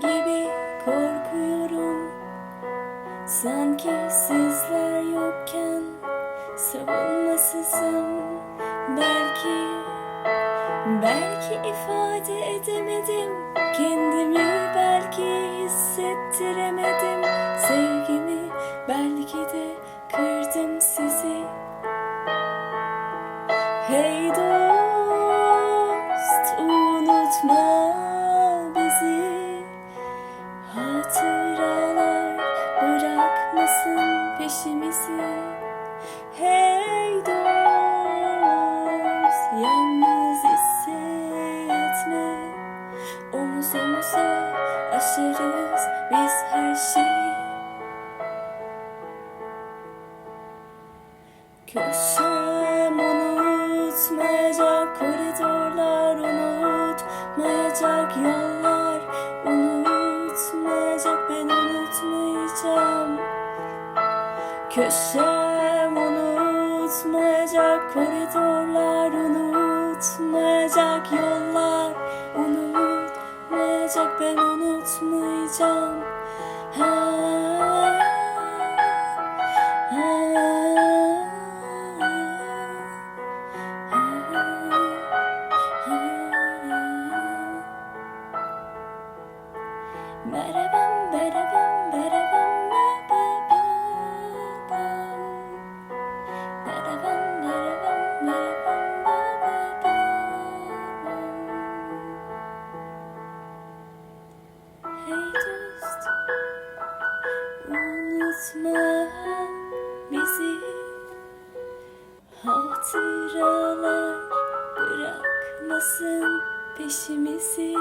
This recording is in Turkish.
gibi korkuyorum. Sanki sizler yokken savunmasızım Belki, belki ifade edemedim Kendimi belki hissettiremedim Sevgimi belki de kırdım sizi. Hey peşimizi Hey dost yalnız hissetme. Omuz omuza aşarız biz her şeyi. Köşem unutmayacak koridorlar unutmayacak yollar Köşem unutmayacak koridorlar unutmayacak yollar unutmayacak ben unutmayacağım. Ha, Merhabam, merhabam, unutma bizi. Hatıralar bırakmasın peşimizi